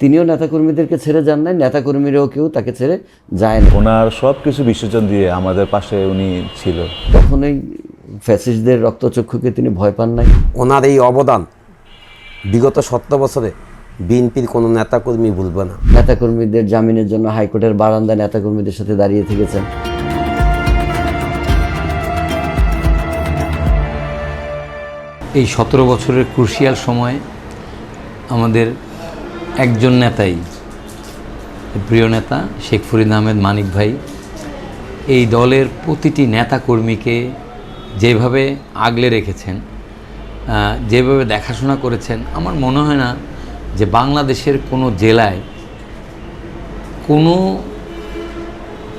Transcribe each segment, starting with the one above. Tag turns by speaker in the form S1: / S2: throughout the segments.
S1: তিনিও নেতাকর্মীদেরকে ছেড়ে যান নাই নেতাকর্মীরাও কেউ তাকে ছেড়ে যায় না
S2: ওনার সব কিছু বিসর্জন দিয়ে আমাদের পাশে উনি ছিল।
S1: কখনোই ফ্যাসিস্টদের রক্তচক্ষুকে তিনি ভয় পান নাই।
S3: ওনার এই অবদান বিগত সত্তর বছরে বিএনপির কোনো নেতাকর্মী ভুলবে না।
S1: নেতাকর্মীদের জামিনের জন্য হাইকোর্টের বারান্দায় নেতাকর্মীদের সাথে দাঁড়িয়ে থেকেছেন।
S4: এই সতেরো বছরের ক্রুশিয়াল সময়ে আমাদের একজন নেতাই, প্রিয় নেতা শেখ ফরিদ আহমেদ মানিক ভাই, এই দলের প্রতিটি নেতা কর্মীকে যেভাবে আগলে রেখেছেন যেভাবে দেখাশোনা করেছেন, আমার মনে হয় না যে বাংলাদেশের কোনো জেলায় কোনো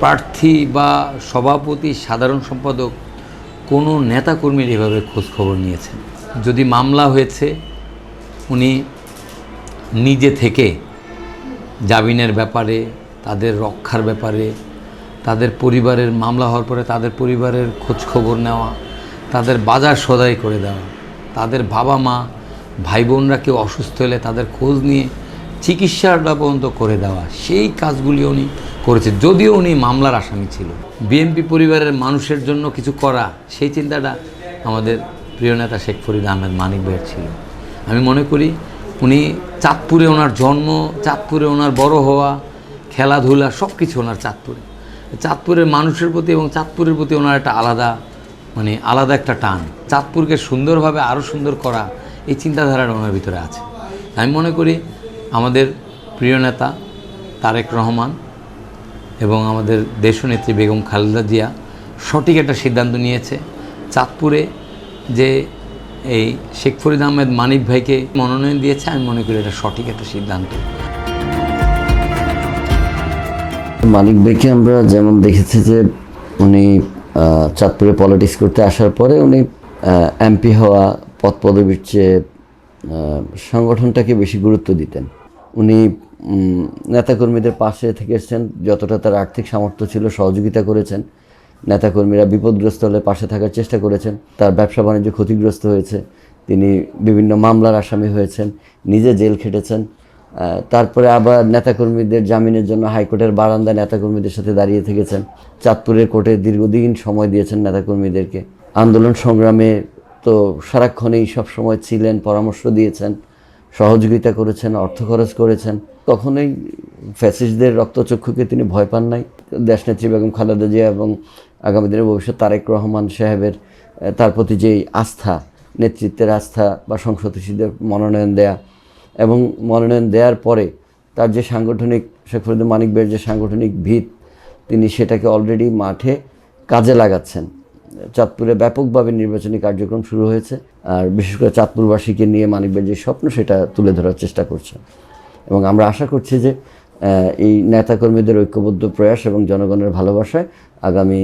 S4: প্রার্থী বা সভাপতি, সাধারণ সম্পাদক কোনো নেতাকর্মীর এভাবে খোঁজখবর নিয়েছেন। যদি মামলা হয়েছে, উনি নিজে থেকে জামিনের ব্যাপারে, তাদের রক্ষার ব্যাপারে, তাদের পরিবারের মামলা হওয়ার পরে তাদের পরিবারের খোঁজ খবর নেওয়া, তাদের বাজার সদাই করে দেওয়া, তাদের বাবা মা, ভাই বোনরা কেউ অসুস্থ হলে তাদের খোঁজ নিয়ে চিকিৎসাটা পর্যন্ত করে দেওয়া, সেই কাজগুলি উনি করেছে। যদিও উনি মামলার আসামি ছিল। বিএনপি পরিবারের মানুষের জন্য কিছু করা, সেই চিন্তাটা আমাদের প্রিয় নেতা শেখ ফরিদ আহমেদ মানিক ভাইয়ের ছিল। আমি মনে করি উনি চাঁদপুরে ওনার জন্ম, চাঁদপুরে ওনার বড় হওয়া, খেলাধুলা সব কিছু ওনার চাঁদপুরে। চাঁদপুরের মানুষের প্রতি এবং চাঁদপুরের প্রতি ওনার একটা আলাদা মানে আলাদা একটা টান। চাঁদপুরকে সুন্দরভাবে আরও সুন্দর করা এই চিন্তাধারাটা ওনার ভিতরে আছে। আমি মনে করি আমাদের প্রিয় নেতা তারেক রহমান এবং আমাদের দেশনেত্রী বেগম খালেদা জিয়া সঠিক একটা সিদ্ধান্ত নিয়েছে। চাঁদপুরে যে এই শেখ ফরিদ আহমেদ মানিক ভাইকে মনোনয়ন দিয়েছে। আমি মনে করি এটা সঠিক একটা সিদ্ধান্ত।
S1: মানিক ভাইকে আমরা যেমন দেখেছি যে উনি চাঁদপুরে পলিটিক্স করতে আসার পরে উনি এমপি হওয়া পদ পদবীর চেয়ে সংগঠনটাকে বেশি গুরুত্ব দিতেন। উনি নেতাকর্মীদের পাশে থেকেছেন যতটা তার আর্থিক সামর্থ্য ছিল, সহযোগিতা করেছেন। নেতাকর্মীরা বিপদগ্রস্ত হলে পাশে থাকার চেষ্টা করেছেন। তার ব্যবসা বাণিজ্য ক্ষতিগ্রস্ত হয়েছে। তিনি বিভিন্ন মামলার আসামি হয়েছেন, নিজে জেল খেটেছেন। তারপরে আবার নেতাকর্মীদের জামিনের জন্য হাইকোর্টের বারান্দা নেতাকর্মীদের সাথে দাঁড়িয়ে থেকেছেন। চাঁদপুরের কোর্টে দীর্ঘদিন সময় দিয়েছেন নেতাকর্মীদেরকে। আন্দোলন সংগ্রামে তো সারাক্ষণেই সব সময় ছিলেন, পরামর্শ দিয়েছেন, সহযোগিতা করেছেন, অর্থ খরচ করেছেন। কখনোই ফ্যাসিস্টদের রক্তচক্ষুকে তিনি ভয় পান নাই। দেশনেত্রী বেগম খালেদা জিয়া এবং আগামী দিনে ভবিষ্যৎ তারেক রহমান সাহেবের তার প্রতি যেই আস্থা, নেতৃত্বের আস্থা বা সংসদীয়দের মনোনয়ন দেয়া এবং মনোনয়ন দেওয়ার পরে তার যে সাংগঠনিক, শেখ ফরিদ মানিক বের যে সাংগঠনিক ভিত, তিনি সেটাকে অলরেডি মাঠে কাজে লাগাচ্ছেন। চাঁদপুরে ব্যাপকভাবে নির্বাচনী কার্যক্রম শুরু হয়েছে আর বিশেষ করে চাঁদপুরবাসীকে নিয়ে মানিকবের যে স্বপ্ন, সেটা তুলে ধরার চেষ্টা করছে এবং আমরা আশা করছি যে এই নেতাকর্মীদের ঐক্যবদ্ধ প্রয়াস এবং জনগণের ভালোবাসায় আগামী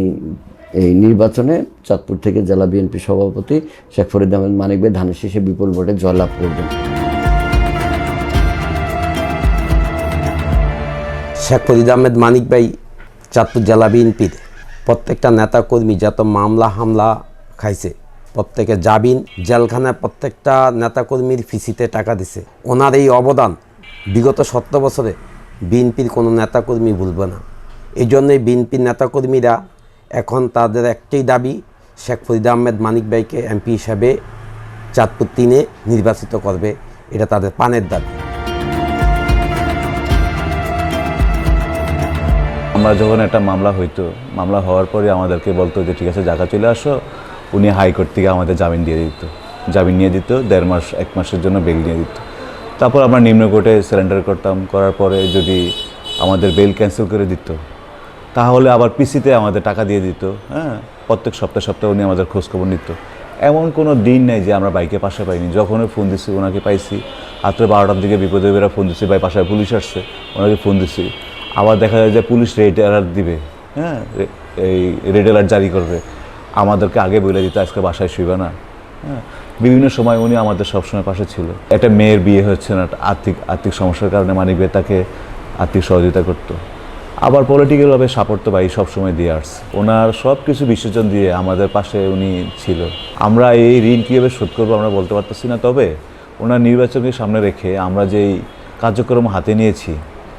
S1: এই নির্বাচনে চাঁদপুর থেকে জেলা বিএনপি সভাপতি শেখ ফরিদ আহমেদ মানিক ভাই ধানের শীষে বিপুল ভোটে জয়লাভ করবেন।
S3: শেখ ফরিদ আহমেদ মানিক ভাই, চাঁদপুর জেলা বিএনপির প্রত্যেকটা নেতাকর্মী যত মামলা হামলা খাইছে, প্রত্যেকে জামিন, জেলখানায় প্রত্যেকটা নেতাকর্মীর ফিসিতে টাকা দিছে। ওনার এই অবদান বিগত সত্তর বছরে বিএনপির কোনো নেতাকর্মী ভুলবে না। এই জন্যই বিএনপির নেতাকর্মীরা এখন তাদের একটাই দাবি, শেখ ফরিদ আহমেদ মানিক ভাইকে এমপি হিসাবে চাঁদপুর তিনে নির্বাচিত করবে। এটা তাদের পানের দাবি।
S2: আমরা যখন একটা মামলা হইতো, মামলা হওয়ার পরে আমাদেরকে বলতো যে, ঠিক আছে জায়গা চলে আসো। উনি হাইকোর্ট থেকে আমাদের জামিন দিয়ে দিত। জামিন নিয়ে দিত, দেড় মাস, এক মাসের জন্য বেল নিয়ে দিত। তারপর আমরা নিম্ন কোর্টে সিলিন্ডার করতাম, করার পরে যদি আমাদের বেল ক্যান্সেল করে দিত, তাহলে আবার পিসিতে আমাদের টাকা দিয়ে দিত হ্যাঁ? প্রত্যেক সপ্তাহে সপ্তাহে উনি আমাদের খোঁজখবর নিত। এমন কোনো দিন নেই যে আমরা বাইকে পাশে পাইনি। যখনই ফোন দিচ্ছি ওনাকে পাইছি। রাত্রে বারোটার দিকে বিপদে বেরা ফোন দিচ্ছি ভাই পাশায় পুলিশ আসছে, ওনাকে ফোন দিচ্ছি আবার দেখা যায় যে পুলিশ রেড অ্যালার্ট দিবে হ্যাঁ? এই রেড অ্যালার্ট জারি করবে। আমাদেরকে আগে বলে দিত, আজকে বাসায় শুইবে না। বিভিন্ন সময় উনি আমাদের সবসময় পাশে ছিল। একটা মেয়ের বিয়ে হচ্ছে না আর্থিক আর্থিক সমস্যার কারণে মানিক ভাই তাকে আর্থিক সহযোগিতা করতো। আবার পলিটিক্যালভাবে সাপোর্ট তো ভাই সবসময় দিয়ে আসছে। ওনার সব কিছু বিসর্জন দিয়ে আমাদের পাশে উনি ছিল। আমরা এই ঋণ কীভাবে শোধ করব আমরা বলতে পারতেছি না, তবে ওনার নির্বাচনকে সামনে রেখে আমরা যেই কার্যক্রম হাতে নিয়েছি